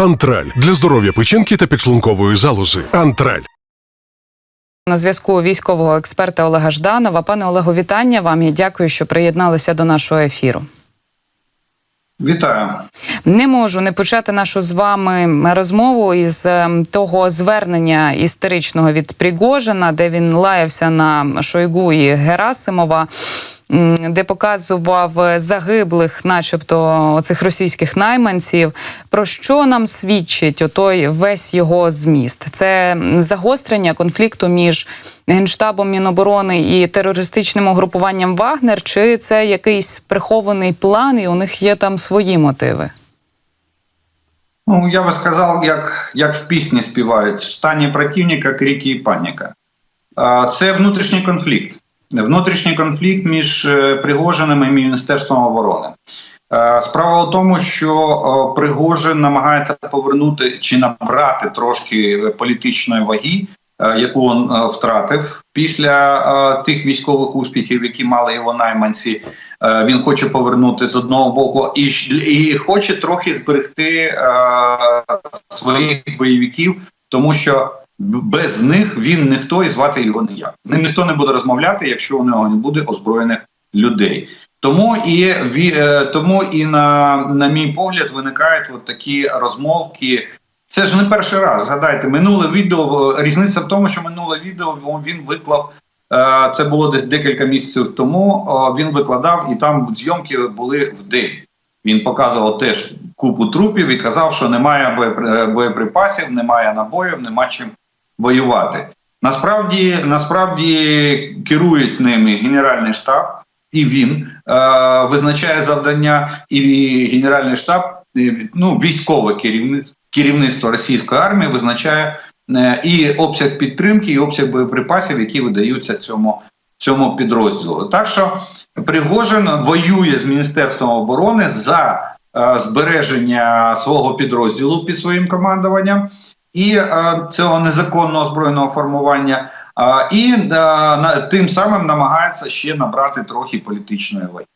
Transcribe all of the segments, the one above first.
Антраль для здоров'я печінки та підшлункової залози. Антраль. На зв'язку військового експерта Олега Жданова. Пане Олегу, вітання вам і дякую, що приєдналися до нашого ефіру. Вітаю. Не можу не почати нашу з вами розмову із ем, того звернення істеричного від Пригожина, де він лаявся на Шойгу і Герасимова. Де показував загиблих, начебто, оцих російських найманців. Про що нам свідчить отой весь його зміст? Це загострення конфлікту між генштабом Міноборони і терористичним угрупуванням Вагнер, чи це якийсь прихований план, і у них є там свої мотиви? Ну, я би сказав, як, як в пісні співають: в стані противника крики і паніка. Це внутрішній конфлікт. Внутрішній конфлікт між е, Пригожиним і Міністерством оборони. Е, Справа в тому, що о, Пригожин намагається повернути чи набрати трошки політичної ваги, е, яку він е, втратив після е, тих військових успіхів, які мали його найманці. Е, Він хоче повернути з одного боку і, і хоче трохи зберегти е, своїх бойовиків, тому що без них він ніхто і звати його ніяк. Ним ніхто не буде розмовляти, якщо у нього не буде озброєних людей. Тому і е, тому і на, на мій погляд виникають от такі розмовки. Це ж не перший раз. Згадайте, минуле відео. е, Різниця в тому, що минуле відео він виклав. е, Це було десь декілька місяців тому. Він викладав, і там зйомки були в день. Він показував теж купу трупів і казав, що немає боєпри- боєприпасів, немає набоїв, нема чим воювати. Насправді, насправді керують ними Генеральний штаб, і він е, визначає завдання, і Генеральний штаб, і, ну, військове керівництво, керівництво російської армії визначає е, і обсяг підтримки, і обсяг боєприпасів, які видаються цьому, цьому підрозділу. Так що Пригожин воює з Міністерством оборони за е, збереження свого підрозділу під своїм командуванням і е, цього незаконного збройного формування. е, і е, тим самим намагається ще набрати трохи політичної ваги.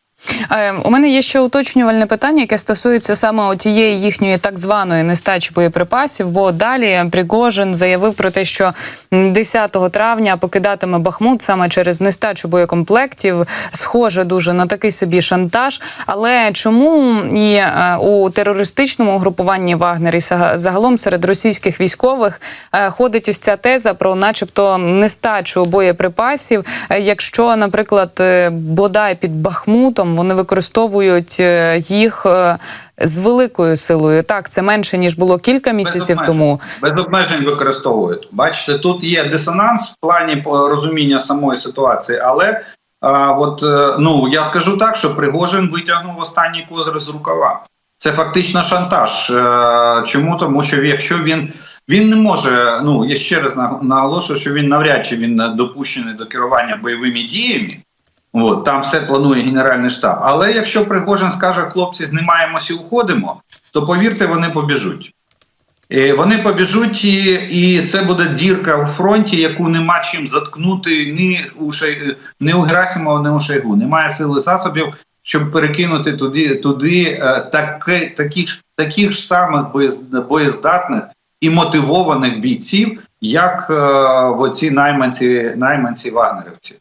Е, У мене є ще уточнювальне питання, яке стосується саме тієї їхньої так званої нестачі боєприпасів. Бо далі Пригожин заявив про те, що 10 травня покидатиме Бахмут саме через нестачу боєкомплектів. Схоже дуже на такий собі шантаж. Але чому і е, у терористичному угрупуванні Вагнер і загалом серед російських військових е, ходить ось ця теза про, начебто, нестачу боєприпасів, якщо, наприклад, бодай під Бахмутом вони використовують е, їх е, з великою силою. Так, це менше ніж було кілька місяців обмежень. тому. Без обмежень використовують. Бачите, тут є дисонанс в плані по- розуміння самої ситуації, але а, от е, ну я скажу так, що Пригожин витягнув останній козир з рукава. Це фактично шантаж. Е, Чому тому, що якщо він він не може, ну я ще раз на- наголошую, що він навряд чи він допущений до керування бойовими діями. От, там все планує Генеральний штаб. Але якщо Пригожин скаже, хлопці, знімаємося і уходимо, то повірте, вони побіжуть. Е, Вони побіжуть, і, це буде дірка у фронті, яку нема чим заткнути ні у Шей, ні у Герасимова, ні у Шойгу. Немає сили засобів, щоб перекинути туди, туди е, таки, таких, ж- таких ж самих боєз, боєздатних і мотивованих бійців, як е, оці найманці, найманці вагнерівці.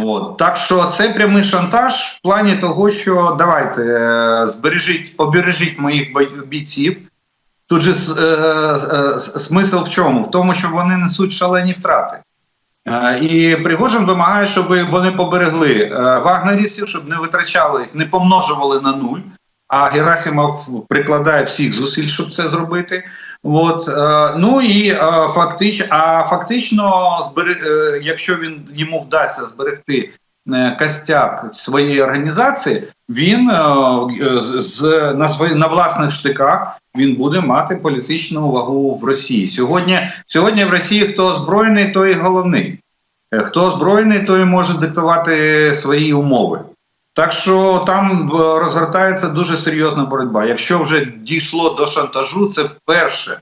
От. Так що це прямий шантаж в плані того, що давайте е, збережіть, побережіть моїх бійців. Тут же е, е, смисл в чому? В тому, що вони несуть шалені втрати. І Пригожин вимагає, щоб вони поберегли вагнерівців, щоб не витрачали, не помножували на нуль. А Герасимов прикладає всіх зусиль, щоб це зробити. От е, ну і е, фактично, а фактично, е, якщо він йому вдасться зберегти костяк своєї організації, він з, на на власних штиках він буде мати політичну вагу в Росії. Сьогодні, сьогодні в Росії хто озброєний, той і головний. Хто озброєний, той може диктувати свої умови. Так що там е, розгортається дуже серйозна боротьба. Якщо вже дійшло до шантажу, це вперше е,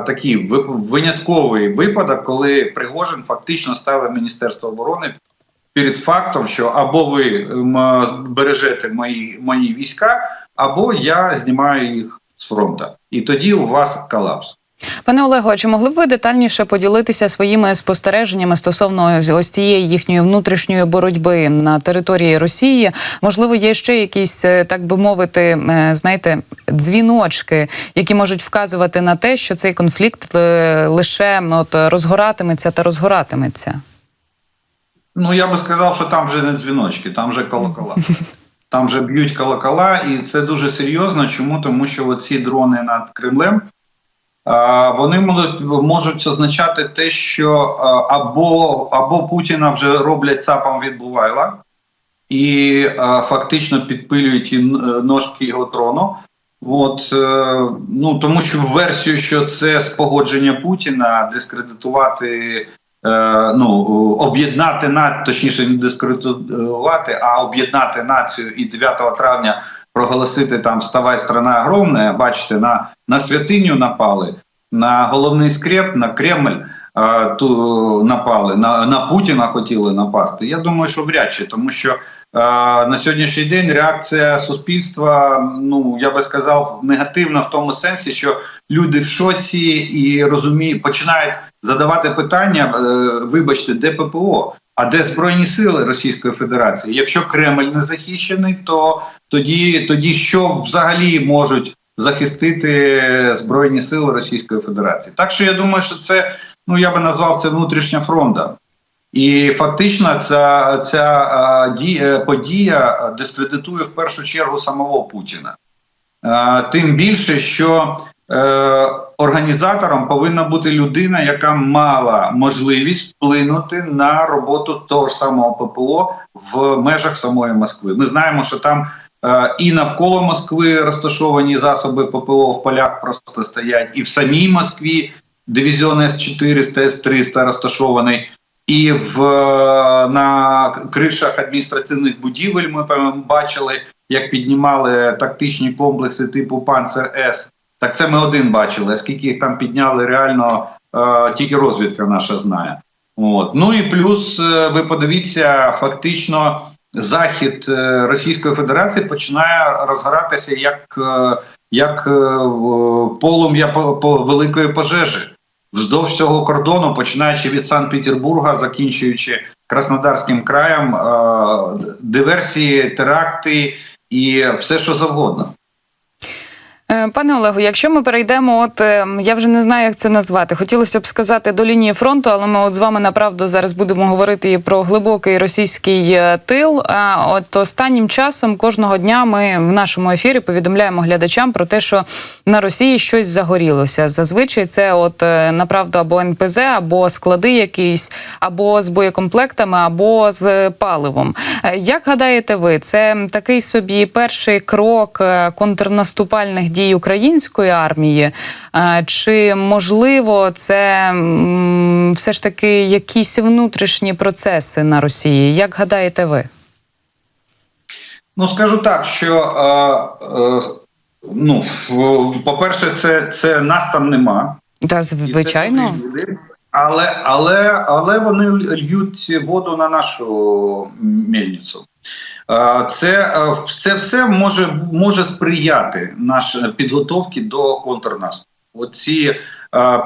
такий винятковий випадок, коли Пригожин фактично ставить Міністерство оборони перед фактом, що або ви бережете мої, мої війська, або я знімаю їх з фронту. і тоді у вас колапс. Пане Олего, а чи могли б ви детальніше поділитися своїми спостереженнями стосовно ось- цієї їхньої внутрішньої боротьби на території Росії? Можливо, є ще якісь, е, так би мовити, е, знаєте, дзвіночки, які можуть вказувати на те, що цей конфлікт е, лише от розгоратиметься та розгоратиметься. Ну я би сказав, що там вже не дзвіночки, там вже колокола. Там вже б'ють колокола, і це дуже серйозно. Чому? Тому що ці дрони над Кремлем вони можуть, означати те, що або, або Путіна вже роблять цапом від Бувайла і фактично підпилюють ножки його трону. От, е, ну тому що версію, що це спогодження Путіна, дискредитувати е, ну, об'єднати націю, точніше не дискредитувати, а об'єднати націю і 9 травня проголосити там «Вставай, страна огромна», бачите, на, на святиню напали, на головний скреп, на Кремль е, ту, напали, на, на Путіна хотіли напасти. Я думаю, що вряд чи, тому що е, на сьогоднішній день реакція суспільства, ну я би сказав, негативна в тому сенсі, що люди в шоці і розуміють, починають задавати питання: е, вибачте, де ППО? А де збройні сили Російської Федерації? Якщо Кремль не захищений, то тоді, тоді що взагалі можуть захистити збройні сили Російської Федерації? Так що я думаю, що це ну я би назвав це внутрішня фронта. І фактично ця, ця е, подія дискредитує в першу чергу самого Путіна. Тим більше, що організатором повинна бути людина, яка мала можливість вплинути на роботу того ж самого ППО в межах самої Москви. Ми знаємо, що там е, і навколо Москви розташовані засоби ППО в полях просто стоять, і в самій Москві дивізіон С-400, С-300 розташований. І в е, на кришах адміністративних будівель ми бачили, як піднімали тактичні комплекси типу Панцер С. Так це ми один бачили. а Скільки їх там підняли, реально е, тільки розвідка наша знає. От. Ну і плюс, е, ви подивіться, фактично захід е, Російської Федерації починає розгоратися як, е, як е, полум'я по, по великої пожежі вздовж цього кордону, починаючи від Санкт-Петербурга, закінчуючи Краснодарським краєм, е, диверсії, теракти і все, що завгодно. Е, Пане Олегу, якщо ми перейдемо, от е, я вже не знаю, як це назвати. Хотілося б сказати до лінії фронту, але ми от з вами направду зараз будемо говорити і про глибокий російський е, тил. А от останнім часом кожного дня ми в нашому ефірі повідомляємо глядачам про те, що на Росії щось загорілося. Зазвичай це от направду або НПЗ, або склади якісь, або з боєкомплектами, або з паливом. Як гадаєте ви, це такий собі перший крок контрнаступальних дій української армії? Е, Чи можливо це все ж таки якісь внутрішні процеси на Росії? Як гадаєте ви? Ну скажу так, що е, е, ну, по-перше, це, це нас там нема. Та І це звичайно. добрі люди. Але, але, але вони льють воду на нашу мельницю. Це все, все може, може сприяти нашій підготовці до контрнаступу. Оці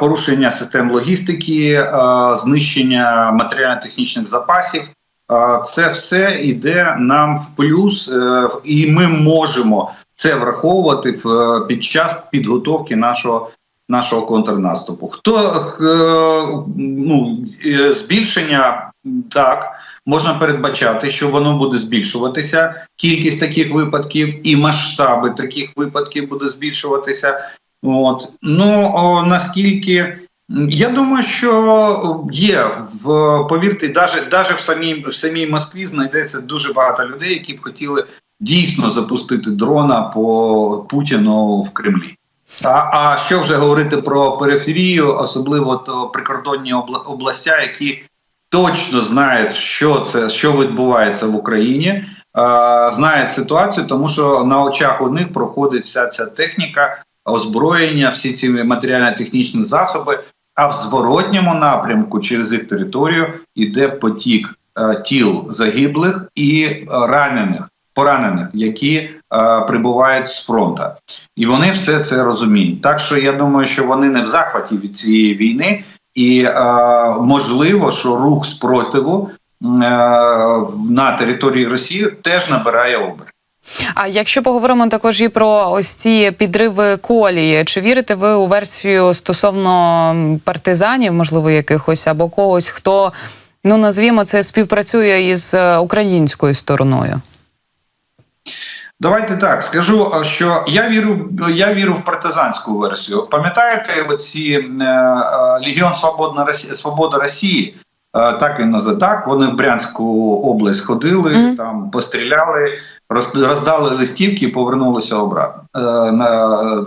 порушення систем логістики, знищення матеріально-технічних запасів. Це все йде нам в плюс, е, і ми можемо це враховувати під час підготовки нашого нашого контрнаступу. Хто е, ну, е, збільшення так можна передбачати, що воно буде збільшуватися. Кількість таких випадків і масштаби таких випадків буде збільшуватися. От ну наскільки я думаю, що є в повірте, навіть, навіть в самій в самій Москві знайдеться дуже багато людей, які б хотіли дійсно запустити дрона по Путіну в Кремлі. А, а що вже говорити про периферію, особливо то прикордонні обла- областя, які точно знають, що це що відбувається в Україні, знають ситуацію, тому що на очах у них проходить вся ця техніка, озброєння, всі ці матеріально-технічні засоби. А в зворотньому напрямку через їх територію йде потік е, тіл загиблих і е, ранених. Поранених, які е, прибувають з фронту. І вони все це розуміють. Так що я думаю, що вони не в захваті від цієї війни, і е, можливо, що рух спротиву е, на території Росії теж набирає оберт. А якщо поговоримо також і про ось ці підриви колії, чи вірите ви у версію стосовно партизанів, можливо, якихось або когось, хто ну назвімо це співпрацює із е, українською стороною? Давайте так скажу, що я вірю, я вірю в партизанську версію. Пам'ятаєте, оці е, е, Легіон Свободна Росії, Свобода Росії, е, так він називає, так вони в Брянську область ходили, Мгм. там постріляли, роз- роздали листівки і повернулися обратно. Е, на,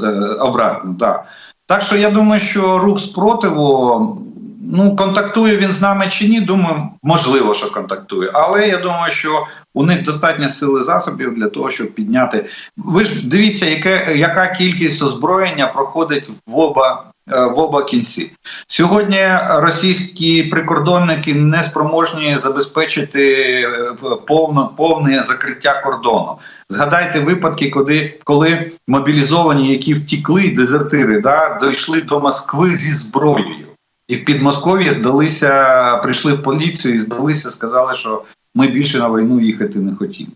е, обратно да. Так що я думаю, що рух спротиву. Ну, контактує він з нами чи ні, думаю, можливо, що контактує. Але я думаю, що у них достатньо сили засобів для того, щоб підняти. Ви ж дивіться, яке, яка кількість озброєння проходить в оба, е, в оба кінці. Сьогодні російські прикордонники не спроможні забезпечити е, повно, повне закриття кордону. Згадайте випадки, коли, коли мобілізовані, які втікли, дезертири, да, дійшли до Москви зі зброєю. І в Підмосков'ї здалися, прийшли в поліцію і здалися, сказали, що ми більше на війну їхати не хотімо.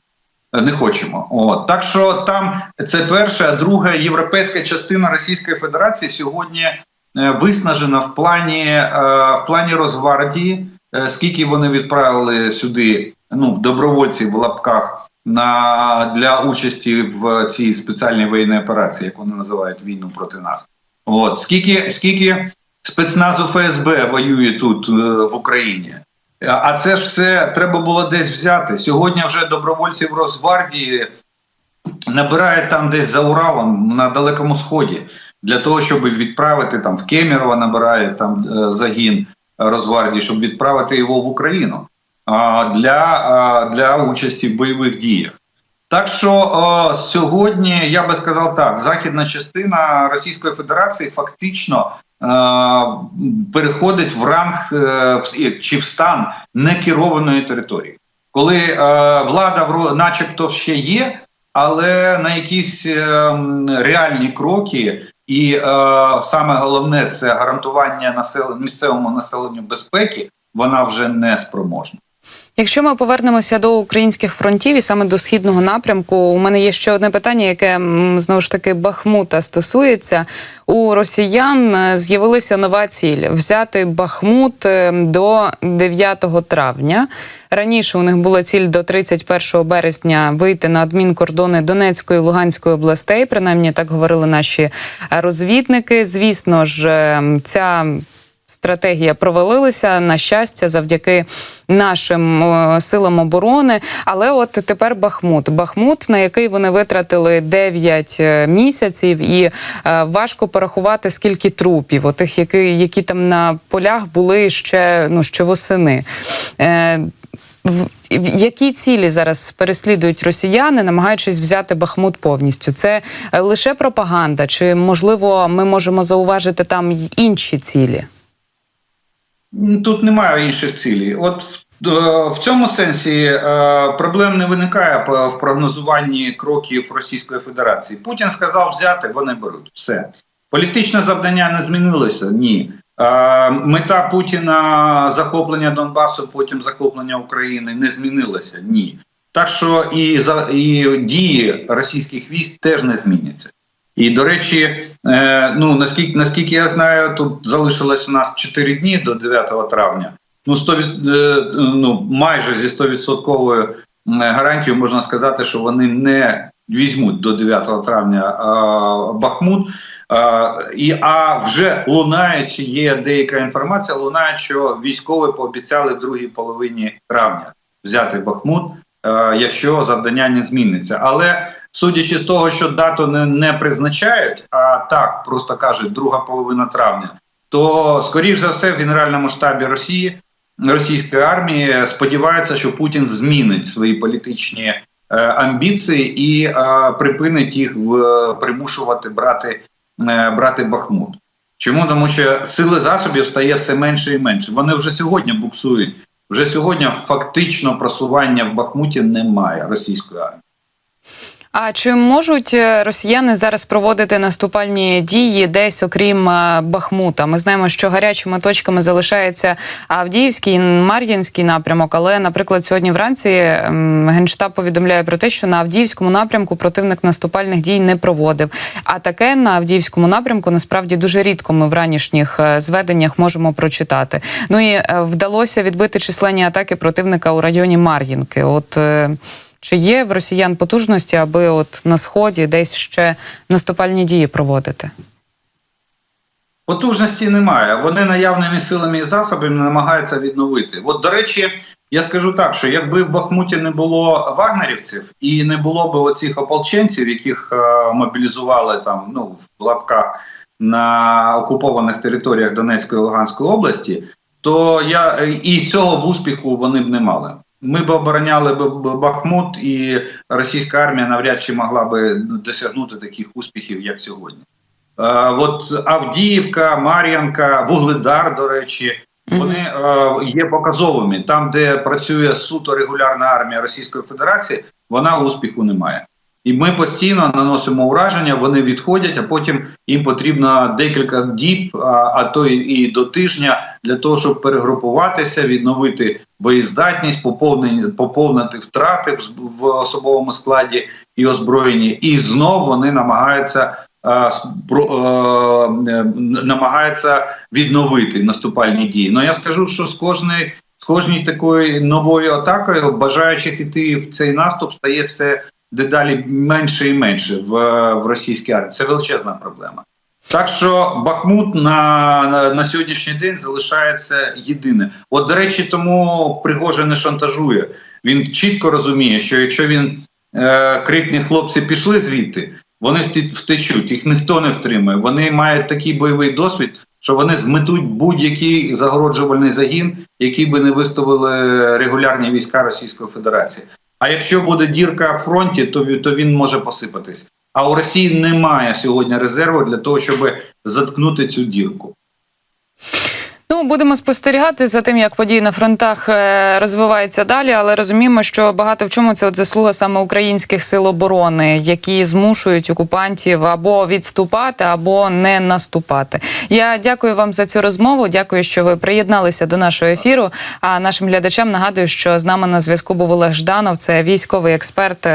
Е, Не хочемо. От. Так що там це перша, друга європейська частина Російської Федерації сьогодні е, виснажена в плані, е, в плані Росгвардії, скільки вони відправили сюди ну, в добровольців в лапках на, для участі в цій спеціальній воєнній операції, як вони називають війну проти нас. От. Скільки, скільки спецназу ФСБ воює тут е, в Україні. А- це ж все треба було десь взяти. Сьогодні вже добровольців Росгвардії набирають там десь за Уралом на Далекому Сході для того, щоб відправити там в Кемерово набирають там е, загін Росгвардії, щоб відправити його в Україну для, для участі в бойових діях. Так що е, сьогодні я би сказав так: західна частина Російської Федерації фактично переходить в ранг е, чи в стан некерованої території, коли е, влада начебто ще є, але на якісь е, реальні кроки, і е, саме головне це гарантування насел... місцевому населенню безпеки, вона вже не спроможна. Якщо ми повернемося до українських фронтів і саме до східного напрямку, у мене є ще одне питання, яке знову ж таки Бахмута стосується. У росіян е, з'явилася нова ціль взяти Бахмут е, до 9 травня. Раніше у них була ціль до 31 березня вийти на адмінкордони Донецької і Луганської областей. Принаймні так говорили наші розвідники. Звісно ж, е, ця стратегія провалилася на щастя завдяки нашим силам оборони. Але от тепер Бахмут. Бахмут, на який вони витратили 9 е, місяців, і е, важко порахувати скільки трупів, отих, які, які там на полях були ще ну ще восени. Е, які цілі зараз переслідують росіяни, намагаючись взяти Бахмут повністю? Це лише пропаганда, чи можливо ми можемо зауважити там інші цілі? Тут немає інших цілей. От в, е, цьому сенсі е, проблем не виникає в прогнозуванні кроків Російської Федерації. Путін сказав взяти, вони беруть все. Політичне завдання не змінилося. Ні. Е, мета Путіна захоплення Донбасу, потім захоплення України не змінилася. Ні. Так що і і дії російських військ теж не зміняться. І до речі, е, ну наскільки наскільки я знаю, тут залишилось у нас 4 дні до 9 травня. Ну 100, е, ну майже зі 100% гарантією можна сказати, що вони не візьмуть до 9 травня е, Бахмут. Е, і а вже лунають, є деяка інформація. Лунає, що військові пообіцяли в другій половині травня взяти Бахмут, якщо завдання не зміниться. Але судячи з того, що дату не, не призначають, а так просто кажуть, друга половина травня, то скоріш за все в Генеральному штабі Росії російської армії сподіваються, що Путін змінить свої політичні е, амбіції і е, припинить їх в, примушувати брати, е, брати Бахмут. Чому? Тому що сили засобів стає все менше і менше. Вони вже сьогодні буксують. Вже сьогодні фактично просування в Бахмуті немає російської армії. А чи можуть е, росіяни зараз проводити наступальні дії десь, окрім е, Бахмута? Ми знаємо, що гарячими точками залишається Авдіївський, і Мар'їнський напрямок. Але, наприклад, сьогодні вранці генштаб повідомляє про те, що на Авдіївському напрямку противник наступальних дій не проводив. А таке на Авдіївському напрямку насправді дуже рідко ми в ранішніх е, зведеннях можемо прочитати. Ну і вдалося відбити численні атаки противника у районі Мар'їнки. От чи є в росіян потужності, аби от на сході десь ще наступальні дії проводити? Потужності немає. Вони наявними силами і засобами намагаються відновити. От, до речі, я скажу так, що якби в Бахмуті не було вагнерівців і не було б оцих ополченців, яких е, мобілізували там, ну в лапках на окупованих територіях Донецької і Луганської області, то я е, і цього б успіху вони б не мали. Ми б обороняли б Бахмут, і російська армія навряд чи могла би досягнути таких успіхів, як сьогодні. Е, от Авдіївка, Мар'янка, Вугледар, до речі, вони е, є показовими. Там, де працює суто регулярна армія Російської Федерації, вона успіху не має. І ми постійно наносимо ураження, вони відходять, а потім їм потрібно декілька діб, а, а то і до тижня для того, щоб перегрупуватися, відновити боєздатність, поповнити втрати в, особовому складі і озброєнні. І знов вони намагаються е, е, намагається відновити наступальні дії. Ну я скажу, що з кожної з кожній такою новою атакою бажаючих іти в цей наступ стає все дедалі менше і менше в, в російській армії. Це величезна проблема. Так що Бахмут на, на, сьогоднішній день залишається єдине. От, до речі, тому Пригожин не шантажує. Він чітко розуміє, що якщо він е, крикне хлопці пішли звідти, вони вте- втечуть, їх ніхто не втримає. Вони мають такий бойовий досвід, що вони зметуть будь-який загороджувальний загін, який би не виставили регулярні війська Російської Федерації. А якщо буде дірка в фронті, то, то він може посипатись. А у Росії немає сьогодні резерву для того, щоб заткнути цю дірку. Ну, будемо спостерігати за тим, як події на фронтах е, розвиваються далі, але розуміємо, що багато в чому це от заслуга саме українських сил оборони, які змушують окупантів або відступати, або не наступати. Я дякую вам за цю розмову. Дякую, що ви приєдналися до нашого ефіру. А нашим глядачам нагадую, що з нами на зв'язку був Олег Жданов, це військовий експерт.